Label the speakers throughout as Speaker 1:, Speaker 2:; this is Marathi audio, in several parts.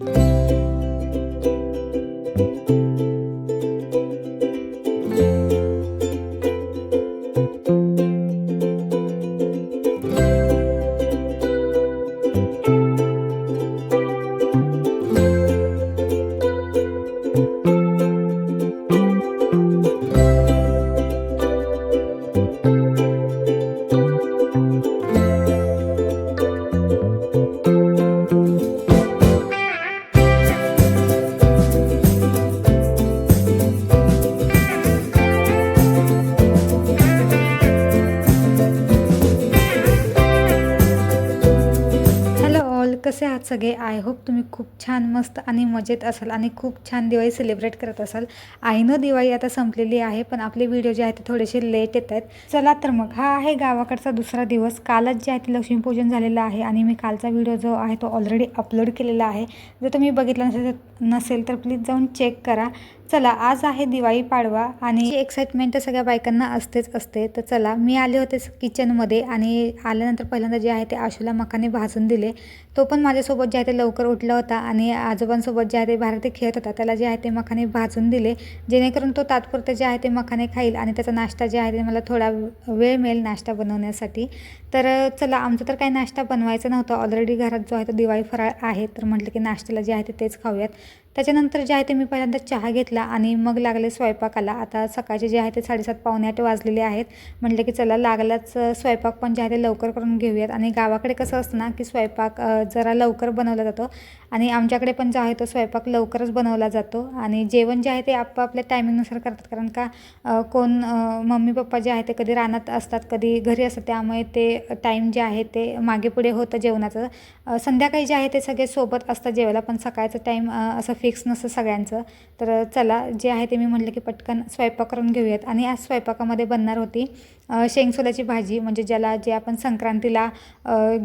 Speaker 1: 嗯。आहात सगळे. आय होप तुम्ही खूप छान मस्त आणि मजेत असाल आणि खूप छान दिवाळी सेलिब्रेट करत असाल. आय नो दिवाळी आता संपलेली आहे पण आपले व्हिडिओ जे आहेत ते थोडेसे लेट येत आहेत. चला तर मग हा आहे गावाकडचा दुसरा दिवस. कालच जे आहे ते लक्ष्मीपूजन झालेलं आहे आणि मी कालचा व्हिडिओ जो आहे तो ऑलरेडी अपलोड केलेला आहे. जर तुम्ही बघितला नसेल नसेल तर प्लीज जाऊन चेक करा. चला आज आहे दिवाळी पाडवा आणि एक्साइटमेंट तर सगळ्या बायकांना असतेच असते तर चला मी आले होते किचनमध्ये आणि आल्यानंतर पहिल्यांदा जे आहे ते आशूला मकाने भाजून दिले. तो पण माझ्यासोबत जे आहे ते लवकर उठला होता आणि आजोबांसोबत जे आहे ते बाहेर ते खेळत होता. त्याला जे आहे ते मखाने भाजून दिले. जेणेकरून तो तात्पुरते जे आहे ते मखाने खाईल आणि त्याचा नाश्ता जे आहे ते मला थोडा वेळ मिळेल नाश्ता बनवण्यासाठी. तर चला आमचा तर काही नाश्ता बनवायचा नव्हता. ऑलरेडी घरात जो आहे तो दिवाळी फराळ आहे तर म्हटलं की नाश्त्याला जे आहे ते तेच खाऊयात. त्याच्यानंतर जे आहे ते मी पहिल्यांदा चहा घेतला आणि मग लागले स्वयंपाकाला. आता सकाळचे जे आहे ते साडेसात पावणे आठ वाजलेले आहेत. म्हटलं की चला लागलाच स्वयंपाक पण जे आहे ते लवकर करून घेऊयात. आणि गावाकडे कसं असतं ना की स्वयंपाक जरा लवकर बनवला जातो आणि आमच्याकडे पण जो आहे तो स्वयंपाक लवकरच बनवला जातो. आणि जेवण जे आहे ते आपापल्या टायमिंगनुसार करतात. कारण का कोण मम्मी पप्पा जे आहे ते कधी रानात असतात कधी घरी असतात. त्यामुळे ते टाईम जे आहे ते मागे पुढे होतं जेवणाचं. संध्याकाळी जे आहे ते सगळे सोबत असतात जेवायला. पण सकाळचं टाईम असं फिक्स नसतं सगळ्यांचं. तर चला जे आहे ते मी म्हटलं की पटकन स्वयंपाक करून घेऊयात. आणि आज स्वयंपाकामध्ये बनणार होती शेंगसोल्याची भाजी म्हणजे ज्याला जे आपण संक्रांतीला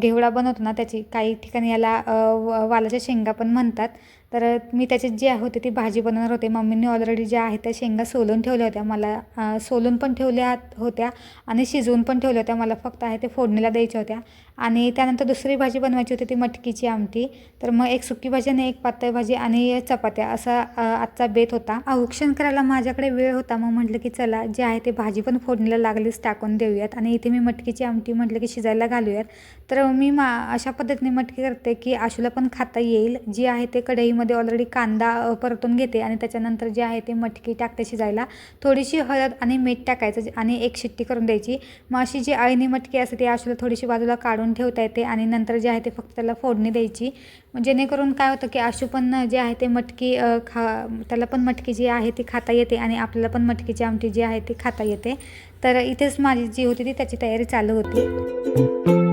Speaker 1: घेवडा बनवतो ना त्याची काही ठिकाणी याला व- वालाच्या शेंगा पण म्हणतात. तर मी त्याची जी होते ती भाजी बनवणार होते. मम्मीने ऑलरेडी ज्या आहेत त्या शेंगा सोलून ठेवल्या होत्या. मला सोलून पण ठेवल्या होत्या आणि शिजवून पण ठेवल्या होत्या. मला फक्त आहे ते फोडणीला द्यायच्या होत्या. आणि त्यानंतर दुसरी भाजी बनवायची होती ती मटकीची आमटी. तर मग एक सुकी भाजी आणि एक पातळ भाजी आणि चपात्या असा आजचा बेत होता. औक्षण करायला माझ्याकडे वेळ होता. मग म्हटलं की चला जे आहे ते भाजी पण फोडणीला लागलीच टाकून देऊयात. आणि इथे मी मटकीची आमटी म्हटलं की शिजायला घालूयात. तर मी मा अशा पद्धतीने मटकी करते की आशूला पण खाता येईल. जी आहे ते कढईमध्ये ऑलरेडी कांदा परतून घेते आणि त्याच्यानंतर जे आहे ते मटकी टाकते शिजायला. थोडीशी हळद आणि मीठ टाकायचं आणि एक शिट्टी करून द्यायची. मग अशी जी अळणी मटकी असते ती आशूला थोडीशी बाजूला काढून ठेवता येते आणि नंतर जे आहे ते फक्त त्याला फोडणी द्यायची. जेणेकरून काय होतं की आशूपण जे आहे ते मटकी खा त्याला पण मटकी जी आहे ती खाता येते आणि आपल्याला पण मटकीची आमटी जी आहे ती खाता येते. तर इथेच माझी जी होती ती त्याची तयारी चालू होती.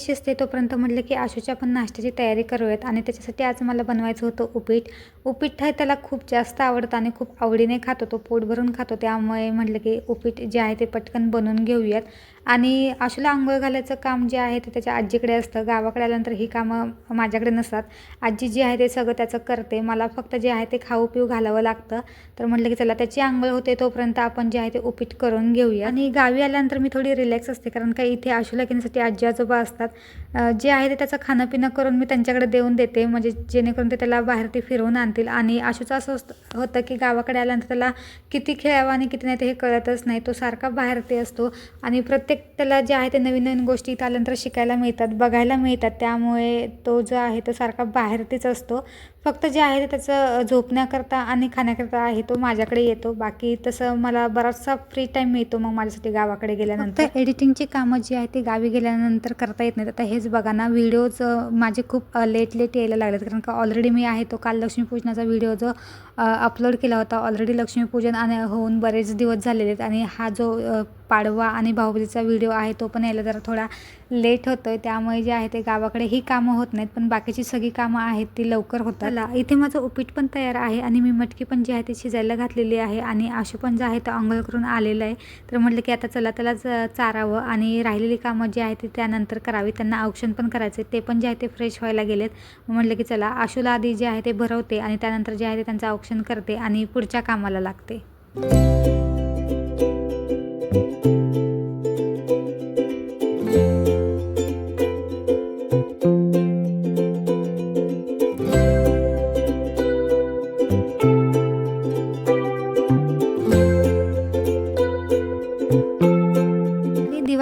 Speaker 1: एकीकडे शिजते तोपर्यंत म्हटलं की आशूच्या पण नाश्त्याची तयारी करूयात आणि त्याच्यासाठी आज मला बनवायचं होतं उपीट. उपीट हे त्याला खूप जास्त आवडतं आणि खूप आवडीने खातो तो पोट भरून खातो. त्यामुळे म्हटलं की उपीट जे आहे ते पटकन बनवून घेऊयात. आणि आशूला आंघोळ घालायचं काम जे आहे ते त्याच्या आजीकडे असतं. गावाकडे आल्यानंतर ही कामं माझ्याकडे नसतात. आजी जी आहे ते सगळं त्याचं करते. मला फक्त जे आहे ते खाऊ पिऊ घालावं लागतं. तर म्हटलं की चला त्याची आंघोळ होते तोपर्यंत आपण जे आहे ते उपीट करून घेऊया. आणि गावी आल्यानंतर मी थोडी रिलॅक्स असते. कारण का इथे आशूला घेण्यासाठी आजी आजोबा असतात. जे आहे ते त्याचं खाणं पिणं करून मी त्यांच्याकडे देऊन देते. म्हणजे जेणेकरून ते त्याला बाहेर ते फिरवून आणतील. आणि आशूचं असं होतं की गावाकडे आल्यानंतर त्याला किती खेळावं आणि किती नाही ते हे कळतच नाही. तो सारखा बाहेर ते असतो. आणि प्रत्येक त्याला जे आहे ते नवीन नवीन गोष्टी इथं आल्यानंतर शिकायला मिळतात बघायला मिळतात. त्यामुळे तो जो आहे तो सारखा बाहेर तेच असतो. फक्त जे आहे ते त्याचं झोपण्याकरता आणि खाण्याकरता आहे तो माझ्याकडे येतो. बाकी तसं मला बराचसा फ्री टाईम मिळतो मग माझ्यासाठी गावाकडे गेल्यानंतर. एडिटिंगची कामं जी आहे ती गावी गेल्यानंतर करता येत नाहीत आता हेच बघा ना व्हिडिओज माझे खूप लेट लेट यायला लागलेत. कारण का ऑलरेडी मी आहे तो काल लक्ष्मीपूजनाचा व्हिडिओ जो अपलोड केला होता. ऑलरेडी लक्ष्मीपूजन आणि होऊन बरेच दिवस झालेले आहेत. आणि हा जो पाडवा आणि भाऊबीजेचा व्हिडिओ आहे तो पण यायला जरा थोडा लेट होतो आहे त्यामुळे जे आहे ते गावाकडे ही कामं होत नाहीत पण बाकीची सगळी कामं आहेत ती लवकर होतात. इथे माझं उपीट पण तयार आहे आणि मी मटकी पण जी आहे ती शिजायला घातलेली आहे आणि आशू पण जे आहे ते आंघोळ करून आलेलं आहे. तर म्हटलं की आता चला त्याला च- चारावं आणि राहिलेली कामं जी आहे ती त्यानंतर करावी त्यांना औक्षण पण करायचे ते पण जे आहे ते फ्रेश व्हायला गेलेत. म्हटलं की चला आशूला आधी जे आहे ते भरवते आणि त्यानंतर जे आहे ते त्यांचं औक्षण करते आणि पुढच्या कामाला लागते.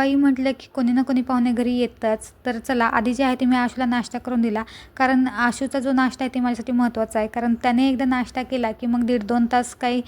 Speaker 1: आणि म्हटलं की कोणी ना कोणी पाहुणे घरी येतच. तर चला आधी जे आहे ते मी आशूला नाश्ता करून दिला. कारण आशूचा जो नाश्ता आहे ते माझ्यासाठी महत्त्वाचा आहे. कारण त्याने एकदा नाश्ता केला की मग दीड दोन तास काही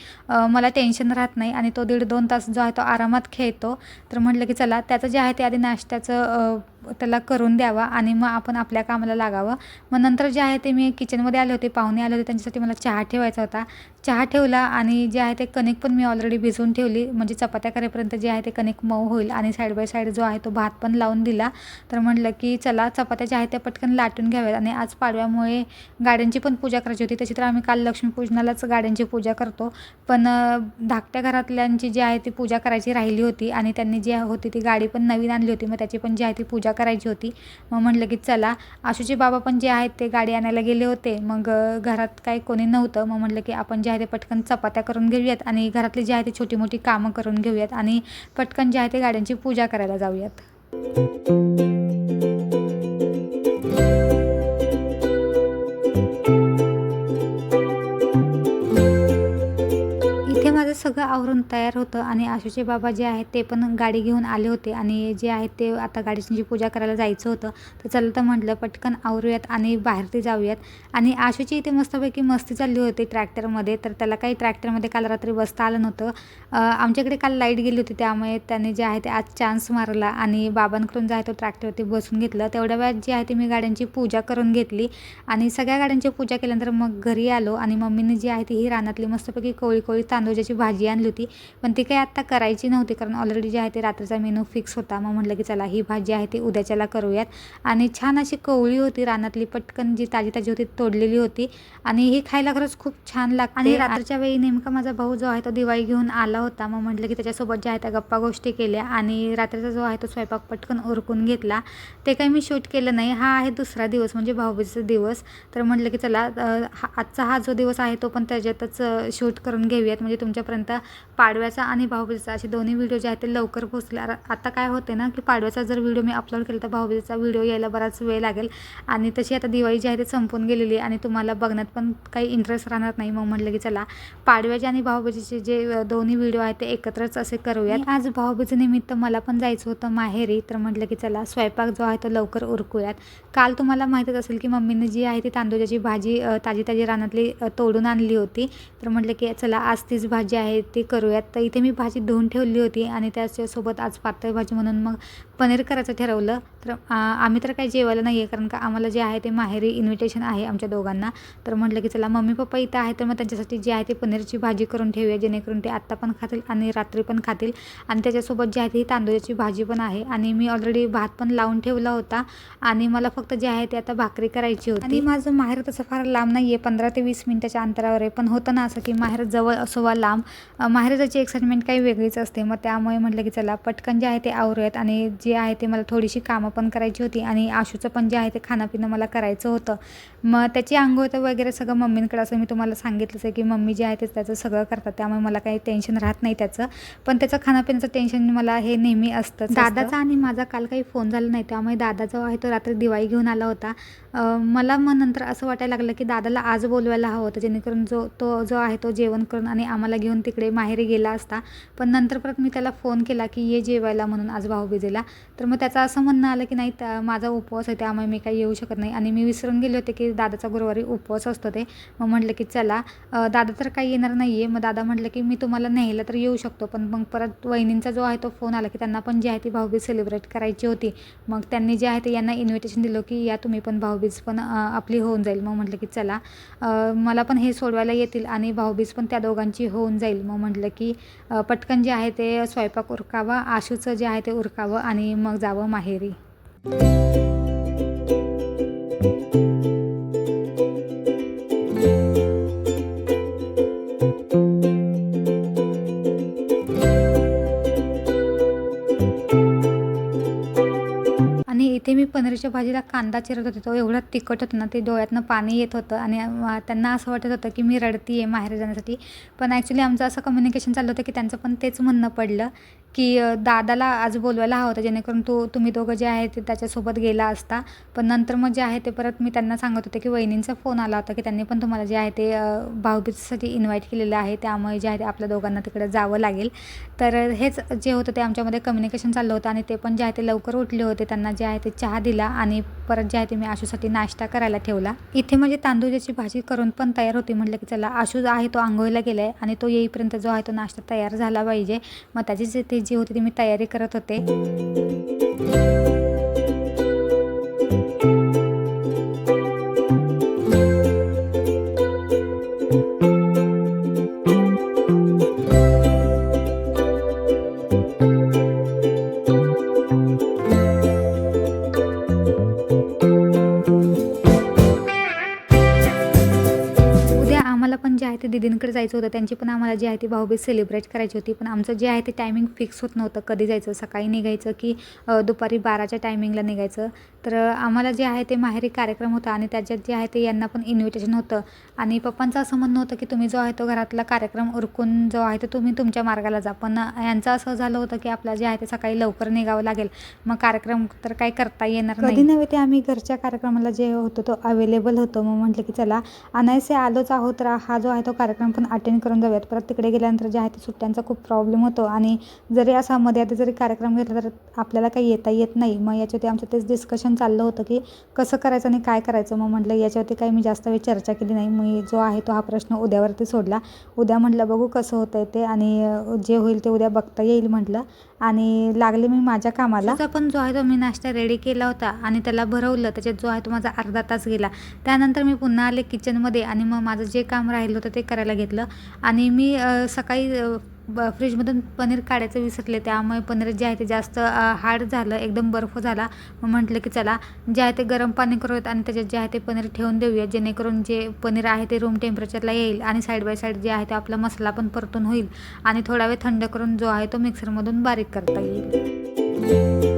Speaker 1: मला टेन्शन राहत नाही आणि तो दीड दोन तास जो आहे तो आरामात खेळतो. तर म्हटलं की चला त्याचं जे आहे ते आधी नाश्त्याचं त्याला करून द्यावा आणि मग आपण आपल्या कामाला लागावं. मग नंतर जे आहे ते मी किचनमध्ये आले होते पाहुणे आले होते त्यांच्यासाठी मला चहा ठेवायचा होता. चहा ठेवला आणि जे आहे ते कणिक पण मी ऑलरेडी भिजवून ठेवली. म्हणजे चपात्या करेपर्यंत जे आहे ते कणिक मऊ होईल आणि साईड बाय साईड जो आहे तो भात पण लावून दिला. तर म्हटलं की चला चपात्या ज्या आहेत त्या पटकन लाटून घ्याव्यात. आणि आज पाडव्यामुळे गाड्यांची पण पूजा करायची होती. तशी तर आम्ही काल लक्ष्मीपूजनालाच गाड्यांची पूजा करतो. पण धाकट्या घरातल्यांची जी आहे ती पूजा करायची राहिली होती आणि त्यांनी जी होती ती गाडी पण नवीन आणली होती. मग त्याची पण जी आहे ती पूजा करायची होती. मग म्हटलं की चला आशूचे बाबा पण जे आहेत ते गाडी आणायला गेले होते. मग घरात काही कोणी नव्हतं. मग म्हटलं की आपण जे आहे ते पटकन चपात्या करून घेऊयात आणि घरातली जे आहे ते छोटी मोठी कामं करून घेऊयात आणि पटकन जे आहे ते गाड्यांची पूजा करायला जाऊयात. सगळं आवरून तयार होतं आणि आशूचे बाबा जे आहेत ते पण गाडी घेऊन आले होते आणि जे आहेत ते आता गाडीची जी पूजा करायला जायचं होतं. तर चला तर म्हटलं पटकन आवरूयात आणि बाहेर ते जाऊयात. आणि आशूची इथे मस्तपैकी मस्ती चालली होती ट्रॅक्टरमध्ये. तर त्याला काही ट्रॅक्टरमध्ये काल रात्री बसता आलं नव्हतं. आमच्याकडे काल लाइट गेली होती त्यामुळे त्याने जे आहे ते आज चान्स मारला आणि बाबांकडून जे आहे तो ट्रॅक्टरवरती बसून घेतलं. तेवढ्या वेळात जी आहे ती मी गाड्यांची पूजा करून घेतली आणि सगळ्या गाड्यांची पूजा केल्यानंतर मग घरी आलो आणि मम्मीने जी आहे ती ही रानातली मस्तपैकी कोळी कोळी तांदूळाची भाजी आणली होती. पण ती काही आत्ता करायची नव्हती कारण ऑलरेडी जे आहे ते रात्रीचा मेनू फिक्स होता. मग म्हटलं की चला ही भाजी आहे ती उद्याच्याला करूयात. आणि छान अशी कोवळी होती रानातली पटकन जी ताजी ताजी होती तोडलेली होती. आणि ही खायला खरंच खूप छान लागते. आणि रात्रीच्या वेळी नेमका माझा भाऊ जो आहे तो दिवाळी घेऊन आला होता. मग म्हटलं की त्याच्यासोबत ज्या आहे त्या गप्पा गोष्टी केल्या. आणि रात्रीचा जो आहे तो स्वयंपाक पटकन उरकून घेतला. ते काही मी शूट केलं नाही. हा आहे दुसरा दिवस म्हणजे भाऊबीजेचा दिवस. तर म्हटलं की चला हा आजचा हा जो दिवस आहे तो पण त्याच्यातच शूट करून घेऊयात. म्हणजे तुमच्यापर्यंत आता पाडव्याचा आणि भाऊबीजेचा असे दोन्ही व्हिडिओ जे आहेत ते लवकर पोचले आता काय होते ना की पाडव्याचा जर व्हिडिओ मी अपलोड केला तर भाऊबीजेचा व्हिडिओ यायला बराच वेळ लागेल. आणि तशी आता दिवाळी जी आहे ते संपून गेलेली आणि तुम्हाला बघण्यात पण काही इंटरेस्ट राहणार नाही. मग म्हटलं की चला पाडव्याचे आणि भाऊबीजेचे जे दोन्ही व्हिडिओ आहेत ते एकत्रच असे करूयात. आज भाऊबीजेनिमित्त मला पण जायचं होतं माहेरी तर म्हटलं की चला स्वयंपाक जो आहे तो लवकर उरकूयात. काल तुम्हाला माहीतच असेल की मम्मीने जी आहे ती तांदूळाची भाजी ताजी ताजी रानातली तोडून आणली होती. तर म्हटलं की चला आज तीच भाजी आहे ते करूयात. तर इथे मी भाजी धुवून ठेवली होती आणि त्याच्यासोबत आज पातळ भाजी म्हणून मग पनीर करायचं ठरवलं. तर आम्ही तर काही जेवायला नाही आहे कारण का आम्हाला जे आहे ते माहेरी इन्व्हिटेशन आहे आमच्या दोघांना. तर म्हटलं की चला मम्मी पप्पा इथं आहे तर मग त्यांच्यासाठी जे आहे ते पनीरची भाजी करून ठेवूया जेणेकरून ते आत्ता पण खातील आणि रात्री पण खातील. आणि त्याच्यासोबत जे आहे ती तांदूळाची भाजी पण आहे. आणि मी ऑलरेडी भात पण लावून ठेवला होता आणि मला फक्त जे आहे ते आता भाकरी करायची होती. आणि माझं माहेर तसं फार लांब नाही आहे पंधरा ते वीस मिनिटाच्या अंतरावर आहे. पण होतं ना असं की माहेर जवळ असो वा लांब महाराजाची एक्साइटमेंट काही वेगळीच असते. मग त्यामुळे म्हटलं की चला पटकन जे आहे ते आवरूयात. आणि जे आहे ते मला थोडीशी कामं पण करायची होती. आणि आशूचं पण जे आहे ते खाणंपिणं मला करायचं होतं. मग त्याची आंघोळ तर वगैरे सगळं मम्मींकडे असं मी तुम्हाला सांगितलंच आहे की मम्मी जे आहे ते त्याचं सगळं करतात. त्यामुळे मला काही टेन्शन राहत नाही त्याचं. पण त्याचं खाण्यापिण्याचं टेन्शन मला हे नेहमी असतं. दादाचा आणि माझा काल काही फोन झाला नाही. त्यामुळे दादा जो आहे तो रात्री दिवाळी घेऊन आला होता. मला मग नंतर असं वाटायला लागलं की दादाला आज बोलवायला हवं होतं जेणेकरून जो तो जो आहे तो जेवण करून आणि आम्हाला घेऊन तिकडे माहेरी गेला असता. पण नंतर परत मी त्याला फोन केला की ये जेवायला म्हणून आज भाऊबीजेला तर मग त्याचं असं म्हणणं आलं की नाही त्या माझा उपवास आहे त्यामुळे मी काही येऊ शकत नाही. आणि मी विसरून गेले होते की दादाचा गुरुवारी उपवास असतो ते. मग म्हटलं की चला दादा तर काही येणार नाही आहे मग दादा म्हटलं की मी तुम्हाला न्यायला तर येऊ शकतो पण मग परत वहिनींचा जो आहे तो फोन आला की त्यांना पण जी आहे ती भाऊबीज सेलिब्रेट करायची होती. मग त्यांनी जे आहे ते यांना इन्व्हिटेशन दिलं की या तुम्ही पण भाऊ भाऊबीज पण आपली होऊन जाईल. मग म्हटलं की चला मला पण हे सोडवायला येतील आणि भाऊबीज पण त्या दोघांची होऊन जाईल. मग म्हटलं की पटकन जे आहे ते स्वयंपाक उरकावा आशूचं जे आहे ते उरकावं आणि मग जावं माहेरी. पनीरच्या भाजीला कांदा चिरत होते. तो एवढा तिखट होता ना ते डोळ्यातनं पाणी येत होतं आणि त्यांना असं वाटत होतं की मी रडती आहे माहेर जाण्यासाठी. पण ॲक्च्युली आमचं असं कम्युनिकेशन चाललं होतं की त्यांचं पण तेच म्हणणं पडलं. की दादाला आज बोलवायला हवं होतं जेणेकरून तू तुम्ही दोघं जे आहे ते त्याच्यासोबत गेला असता. पण नंतर मग जे आहे ते परत मी त्यांना सांगत होते की वहिनींचा फोन आला होता की त्यांनी पण तुम्हाला जे आहे ते भाऊबीजसाठी भाऊबीजेसाठी इन्व्हाइट केलेलं आहे. त्यामुळे जे आहे ते आपल्या दोघांना तिकडे जावं लागेल. तर हेच जे होतं ते आमच्यामध्ये कम्युनिकेशन चाललं होतं आणि ते पण जे आहे ते लवकर उठले होते. त्यांना जे आहे ते चहा दिला आणि परत जे आहे ते मी आशूसाठी नाश्ता करायला ठेवला. इथे म्हणजे तांदूळाची भाजी करून पण तयार होती. म्हटलं की चला आशू जो आहे तो आंघोळीला गेला आहे आणि तो येईपर्यंत जो आहे तो नाश्ता तयार झाला पाहिजे. मग त्याचीच ते जी होती ती मी तयारी करत होते. दीदींकडे जायचं होतं त्यांची पण आम्हाला जी आहे ती भाऊबीज सेलिब्रेट करायची होती. पण आमचं जे आहे ते टायमिंग फिक्स होत नव्हतं. कधी जायचं? सकाळी निघायचं की दुपारी बाराच्या टायमिंगला निघायचं. तर आम्हाला जे आहे ते माहेरी कार्यक्रम होता आणि त्याच्यात जे आहे ते यांना पण इन्व्हिटेशन होतं. आणि पप्पांचं असं म्हणणं होतं की तुम्ही जो आहे तो घरातला कार्यक्रम उरकून जो आहे तो तुम्ही तुमच्या मार्गाला जा. पण यांचं असं झालं होतं की आपलं जे आहे ते सकाळी लवकर निघावं लागेल. मग कार्यक्रम तर काही करता येणार कधी नव्हे ते आम्ही घरच्या कार्यक्रमाला जे होतो तो अवेलेबल होतो. मग म्हटलं की चला अनायसे आलोच आहोत. तर हा जो आहे तो कार्यक्रम पण अटेंड करून जाऊयात. परत तिकडे गेल्यानंतर जे आहे ते सुट्ट्यांचा खूप प्रॉब्लेम होतो. आणि जरी असा मध्ये आधी जरी कार्यक्रम घेतला तर आपल्याला काही येता येत नाही. मग याच्यावरती आमचं तेच डिस्कशन चाललं होतं की कसं करायचं आणि काय करायचं? मग म्हटलं याच्यावरती काही मी जास्त वेळ चर्चा केली नाही. मी जो आहे तो हा प्रश्न उद्यावरती सोडला. उद्या म्हटलं बघू कसं होतं ते आणि जे होईल ते उद्या बघता येईल म्हटलं. आणि लागले मी माझ्या कामाला. पण जो आहे तो मी नाश्ता रेडी केला होता आणि त्याला भरवलं. त्याच्यात जो आहे तो माझा अर्धा तास गेला. त्यानंतर मी पुन्हा आले किचनमध्ये आणि मग माझं जे काम राहिलं होतं ते करायला घेतलं. आणि मी सकाळी ब फ्रीजमधून पनीर काढायचं विसरले. त्यामुळे पनीर जे आहे ते जास्त हार्ड झालं. एकदम बर्फ झाला. मग म्हटलं की चला जे आहे ते गरम पाणी करूयात आणि त्याच्यात जे आहे ते पनीर ठेवून देऊया जेणेकरून जे पनीर आहे ते रूम टेम्परेचरला येईल आणि साईड बाय साईड जे आहे ते आपला मसाला पण परतून होईल. आणि थोडा वेळ थंड करून जो आहे तो मिक्सरमधून बारीक करता येईल.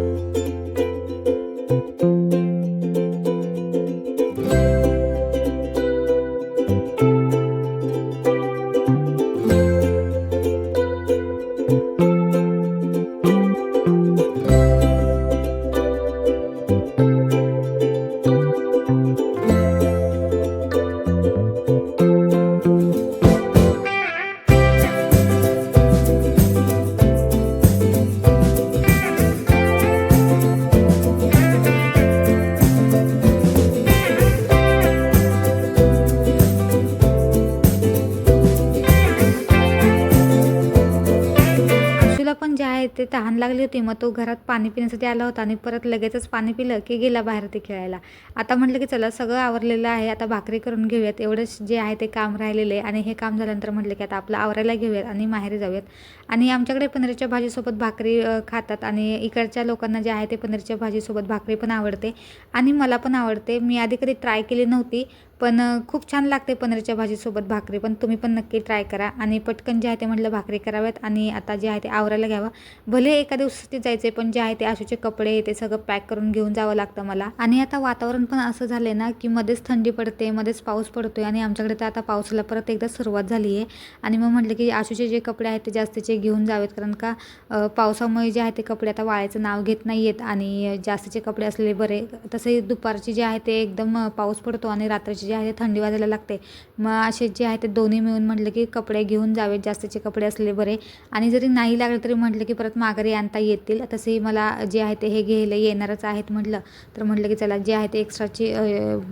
Speaker 1: लागली होती. मग तो घरात पाणी पिण्यासाठी आला होता आणि परत लगेचच पाणी पिलं की गेला बाहेर ते खेळायला. आता म्हटलं की चला सगळं आवरलेलं आहे. आता भाकरी करून घेऊयात. एवढंच जे आहे ते काम राहिलेलं आहे. आणि हे काम झाल्यानंतर म्हटलं की आता आपलं आवरायला घेऊयात आणि माहेरी जाऊयात. आणि आमच्याकडे पनीरच्या भाजीसोबत भाकरी खातात. आणि इकडच्या लोकांना जे आहे ते पनीरच्या भाजीसोबत भाकरी पण आवडते. आणि मला पण आवडते. मी आधी कधी ट्राय केली नव्हती. पण खूप छान लागते पनीरच्या भाजीसोबत भाकरी पण तुम्ही पण नक्की ट्राय करा. आणि पटकन जे आहे ते म्हटलं भाकरी कराव्यात आणि आता जे आहे ते आवरायला घ्यावं. भले एका दिवसासाठी जायचे पण जे आहे ते आशूचे कपडे ते सगळं पॅक करून घेऊन जावं लागतं मला. आणि आता वातावरण पण असं झालं ना की मध्येच थंडी पडते मध्येच पाऊस पडतोय आणि आमच्याकडे तर आता पावसाला परत एकदा सुरुवात झाली आहे आणि मग म्हटलं की आशूचे जे कपडे आहेत ते जास्तीचे घेऊन जावेत कारण का पावसामुळे जे आहे ते कपडे आता वाळायचं नाव घेत नाही आहेत आणि जास्तीचे कपडे असलेले बरे. तसे दुपारचे जे आहे ते एकदम पाऊस पडतो आणि रात्रीचे जे आहे ते थंडी वाजायला लागते. मग असे जे आहे ते दोन्ही मिळून म्हटलं की कपडे घेऊन जावेत जास्तीचे कपडे असले बरे. आणि जरी नाही लागले तरी म्हटलं की परत माघारी आणता येतील. तसेही मला जे आहे ते हे घ्यायला येणारच आहेत म्हटलं. तर म्हटलं की चला जे आहे ते एक्स्ट्राची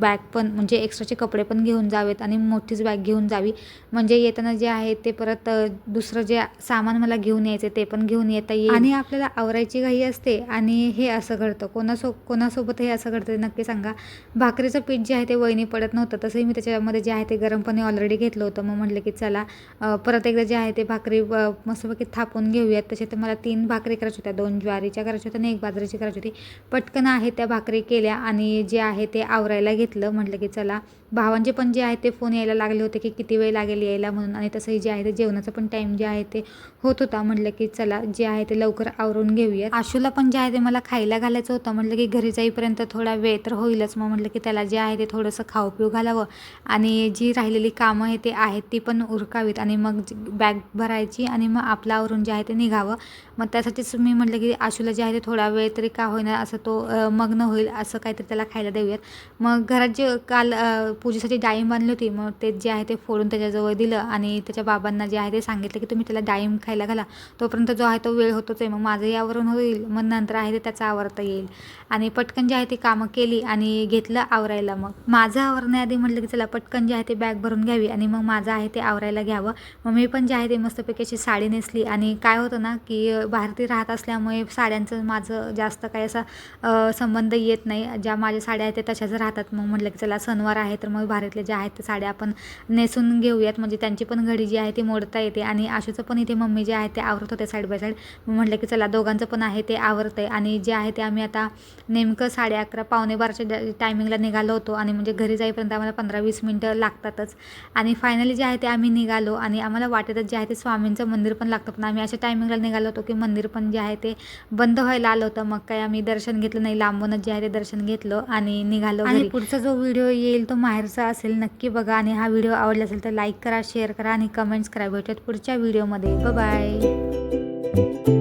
Speaker 1: बॅग पण म्हणजे एक्स्ट्राचे कपडे पण घेऊन जावेत आणि मोठीच बॅग घेऊन जावी. म्हणजे येताना जे आहे ते परत दुसरं जे सामान मला घेऊन यायचं ते पण घेऊन येता येईल. आणि आपल्याला आवरायची घाई असते आणि हे असं घडतं. कोणासो कोणासोबत हे असं घडतं नक्की सांगा. भाकरीचं पीठ जे आहे ते वहिनी पडत नव्हतं. तसंही मी त्याच्यामध्ये जे आहे ते गरम पाणी ऑलरेडी घेतलं होतं. मग म्हटलं की चला परत एकदा जे आहे ते भाकरी मस्तपैकी थापून घेऊयात. तसे तर मला तीन भाकरी करायच्या होत्या. दोन ज्वारीच्या करायच्या होत्या आणि एक बाजरीची करायची होती. पटकन आहे त्या भाकरी केल्या आणि जे आहे ते आवरायला घेतलं. म्हटलं की चला भावांचे पण जे आहे ते फोन यायला लागले होते की किती वेळ लागेल यायला म्हणून. आणि तसंही जे आहे ते जेवणाचं पण टाईम जे आहे ते होत होता. म्हटलं की चला जे आहे ते लवकर आवरून घेऊयात. आशूला पण जे आहे ते मला खायला घालायचं होतं. म्हटलं की घरी जाईपर्यंत थोडा वेळ तर होईलच. मग म्हटलं की त्याला जे आहे ते थोडंसं खाऊ पिऊ घालावं. आणि जी राहिलेली कामं आहे ते आहेत ती पण उरकावीत. आणि मग बॅग भरायची आणि मग आपलं आवरून जे आहे ते निघावं. मग त्यासाठीच मी म्हटलं की आशूला जे आहे ते थोडा वेळ तरी का होईना असं तो मग्न होईल असं काहीतरी त्याला खायला देऊयात. मग घरात जे काल पूजेसाठी डाळिंब आणली होती. मग ते जे आहे ते फोडून त्याच्याजवळ दिलं आणि त्याच्या बाबांना जे आहे ते सांगितलं की तुम्ही त्याला डाळिंब खायला घाला. तोपर्यंत जो आहे तो वेळ होतोच आहे. मग माझंही आवरून होईल. मग नंतर आहे ते त्याचं आवरता येईल. आणि पटकन जे आहे ती कामं केली आणि घेतलं आवरायला मग. माझं आवरण्याआधी म्हटलं की चला पटकन जे आहे ते बॅग भरून घ्यावी आणि मग माझं आहे ते आवरायला घ्यावं. मग मी पण जे आहे ते मस्तपैकी अशी साडी नेसली आणि काय होतं ना की भारती राहत असल्यामुळे साड्यांचं माझं जास्त काही असा संबंध येत नाही. ज्या माझ्या साड्या आहेत त्या तशाच राहतात. मग म्हटलं की चला सणवार आहे तर मग भारतले ज्या आहेत त्या साड्या आपण नेसून घेऊयात. म्हणजे त्यांची पण घडी जी आहे ती मोडता येते आणि आशूचं पण इथे मम्मी जे आहे ते आवरत होते साईड बाय साईड म्हटलं की चला दोघांचं पण आहे ते आवरतं आहे आणि जे आहे ते आम्ही आता नेमकं साडे अकरा पावणे बाराच्या टायमिंगला निघालो होतो. आणि म्हणजे घरी जाईपर्यंत आम्हाला पंधरा वीस मिनटं लागतातच. आणि फायनली जे आहे ते आम्ही निघालो. आणि आम्हाला वाटेतच जे आहे ते स्वामींचं मंदिर पण लागतं. पण आम्ही अशा टायमिंगला निघालो होतो की मंदिर पण जे आहे ते बंद व्हायला आलं होतं. मग काय आम्ही दर्शन घेतलं नाही. लांबूनच जे आहे ते दर्शन घेतलं आणि निघालो आणि पुढचा जो व्हिडिओ येईल तो बाहेरचा असेल नक्की बघा. आणि हा व्हिडिओ आवडला असेल तर लाईक करा शेअर करा आणि कमेंट्स करा. भेटत पुढच्या व्हिडिओमध्ये. बाय.